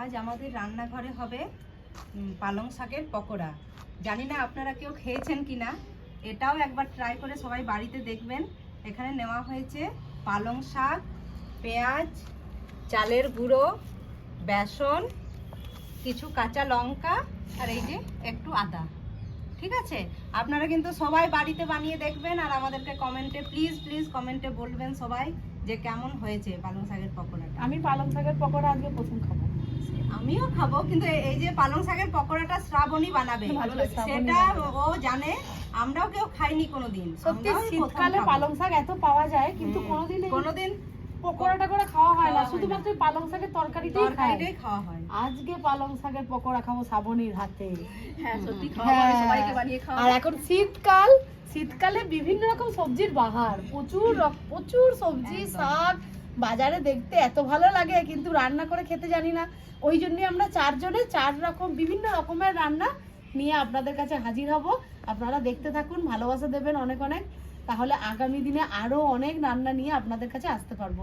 আজ আমাদের রান্নাঘরে হবে পালং শাকের পকোড়া। জানি না আপনারা কেউ খেয়েছেন কি না এটাও একবার ট্রাই করে সবাই বাড়িতে দেখবেন। এখানে নেওয়া হয়েছে পালং শাক, পেঁয়াজ, চালের গুঁড়ো, বেসন, কিছু কাঁচা লঙ্কা আর এই যে একটু আদা। ঠিক আছে? আপনারা কিন্তু সবাই বাড়িতে বানিয়ে দেখবেন আর আমাদেরকে কমেন্টে প্লিজ প্লিজ কমেন্টে বলবেন সবাই যে কেমন হয়েছে পালং শাকের পকোড়াটা। আমি পালং শাকের পকোড়া আজকে প্রথম খাব। আমিও খাব কিন্তু এই যে পালং শাকের পকোড়াটা শ্রাবণী বানাবে। সেটা ও জানে আমরাও কেউ খাইনি কোনোদিন। সত্যি শীতকালে পালং শাক এত পাওয়া যায় কিন্তু কোনোদিন কোনোদিন পকোড়াটা করে খাওয়া হয় না শুধুমাত্র পালং শাকের তরকারিটাই তরকারিটাই খাওয়া হয়। আজকে পালং শাকের পকোড়া খাব শ্রাবণীর হাতে। হ্যাঁ সত্যি হ্যাঁ। সবাইকে বানিয়ে খাওয়া। আর এখন শীতকাল শীতকালে বিভিন্ন রকম সবজির বাহার প্রচুর প্রচুর সবজি শাক বাজারে দেখতে এত ভালো লাগে, কিন্তু রান্না করে খেতে জানি না। ওই জন্যই আমরা চারজনে চার রকম বিভিন্ন রকমের রান্না নিয়ে আপনাদের কাছে হাজির হব। আপনারা দেখতে থাকুন, ভালোবাসা দেবেন অনেক অনেক। তাহলে আগামী দিনে আরও অনেক রান্না নিয়ে আপনাদের কাছে আসতে পারব।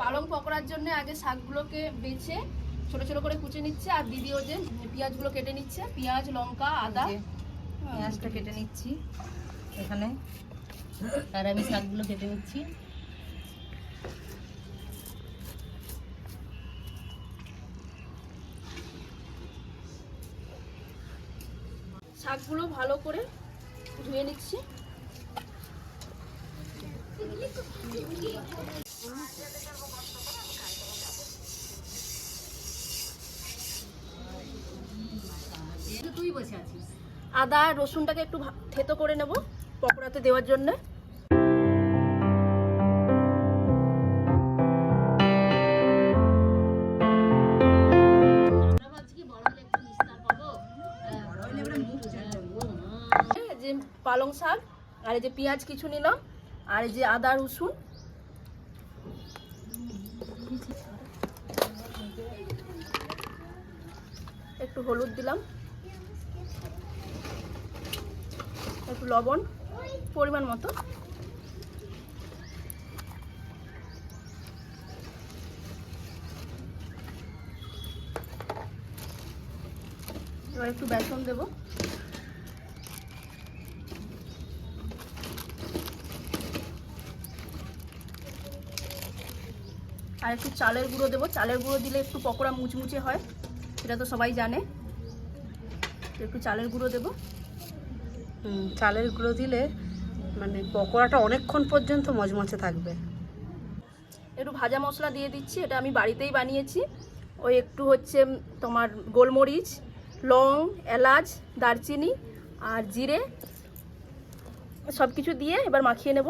পালং পকোড়ার জন্য আগে শাকগুলোকে বেছে ছোট ছোট করে কুচে নিচ্ছে আর দিদিও যে পেঁয়াজগুলো কেটে নিচ্ছে পেঁয়াজ লঙ্কা আদা। পেঁয়াজটা কেটে নিচ্ছি এখানে। আর আমি শাকগুলো কেটে নিচ্ছি। শাকগুলো ভালো করে ধুয়ে নিচ্ছি। তুই বসে আছিস আদা, রসুনটাকে একটু থেতো করে নেব পকোড়াতে দেওয়ার জন্য। এই যে পালং শাক, আর এই যে পেঁয়াজ কিছু নিলাম, আর এই যে আদা, রসুন। একটু হলুদ দিলাম। একটু লবণ, পরিমাণ মতো। এবার একটু বেসন দেবো। আর একটু চালের গুঁড়ো দেবো। চালের গুঁড়ো দিলে একটু পকোড়া মুচমুচে হয়, সেটা তো সবাই জানে। একটু চালের গুঁড়ো দেবো। চালের গুঁড়ো দিলে মানে পকোড়াটা অনেকক্ষণ পর্যন্ত মজমচে থাকবে। একটু ভাজা মশলা দিয়ে দিচ্ছি এটা আমি বাড়িতেই বানিয়েছি। ওই একটু হচ্ছে তোমার গোলমরিচ লং এলাচ দারচিনি আর জিরে সব কিছু দিয়ে এবার মাখিয়ে নেব।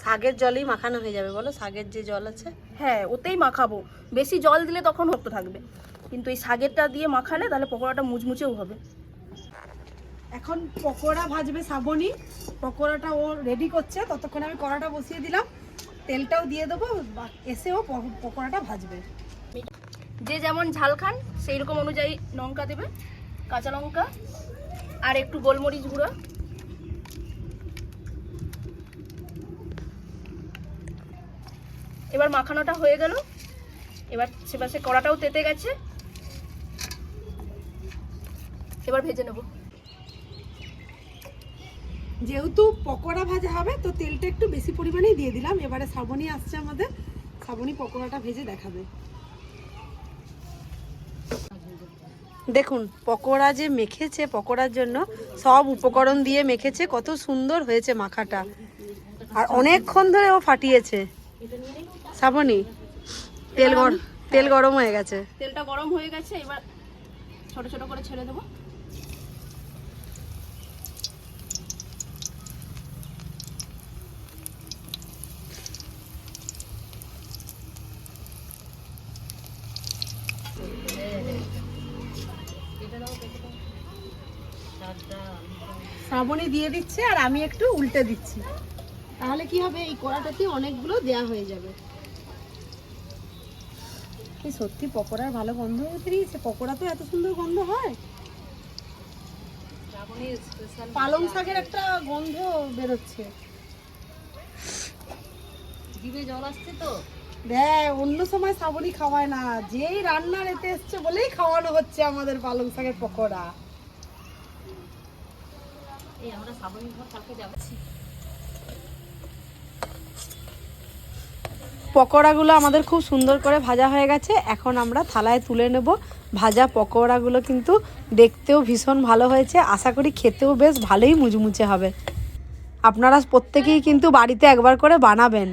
শাকের জলেই মাখানো হয়ে যাবে বলো? শাগের যে জল আছে? হ্যাঁ ওতেই মাখাবো। বেশি জল দিলে তখন হতো থাকবে। কিন্তু এই শাকেরটা দিয়ে মাখালে তাহলে পকোড়াটা মুচমুচেও হবে। এখন পকোড়া ভাজবে শ্রাবণী পকোড়াটা ও রেডি করছে। ততক্ষণে আমি কড়াটা বসিয়ে দিলাম। তেলটাও দিয়ে দেবো। এসেও পকোড়াটা ভাজবে। যে যেমন ঝাল খান সেই রকম অনুযায়ী লঙ্কা দেবে কাঁচা লঙ্কা আর একটু গোলমরিচ গুঁড়ো। এবার মাখানোটা হয়ে গেল। এবার সেপাশে কড়াটাও তেতে গেছে। এবার ভেজে নেব। যেহেতু পকোড়া ভাজা হবে তো তেলটা একটু বেশি পরিমাণেই দিয়ে দিলাম। এবারে শ্রাবণী আসছে আমাদের। শ্রাবণী পকোড়াটা ভেজে দেখাবে। দেখুন পকোড়া যে মেখেছে পকোড়ার জন্য সব উপকরণ দিয়ে মেখেছে কত সুন্দর হয়েছে মাখাটা। আর অনেকক্ষণ ধরে ও ফাটিয়েছে। শ্রাবণী তেল গরম তেল গরম হয়ে গেছে। তেলটা গরম হয়ে গেছে এবার ছোট ছোট করে ছেড়ে দেবো। শ্রাবণী দিয়ে দিচ্ছে আর আমি একটু উল্টে দিচ্ছি। তাহলে কি হবে? এই কড়াটাতে অনেকগুলো দেয়া হয়ে যাবে। এই সত্যি পকোড়ার ভালো গন্ধ বেরিয়েছে পকোড়া তো এত সুন্দর গন্ধ হয়। পালং শাকের একটা গন্ধ বেরোচ্ছে। জিভে জল আসছে তো? দেখ অন্য সময় শ্রাবণী খাওয়ায় না। যেই রান্নার এতে এসছে বলেই খাওয়ানো হচ্ছে আমাদের পালং শাকের পকোড়া। পকোড়াগুলো আমাদের খুব সুন্দর করে ভাজা হয়ে গেছে। এখন আমরা থালায় তুলে নেব। ভাজা পকোড়াগুলো কিন্তু দেখতেও ভীষণ ভালো হয়েছে। আশা করি খেতেও বেশ ভালোই মুচমুচে হবে। আপনারা প্রত্যেকেই কিন্তু বাড়িতে একবার করে বানাবেন।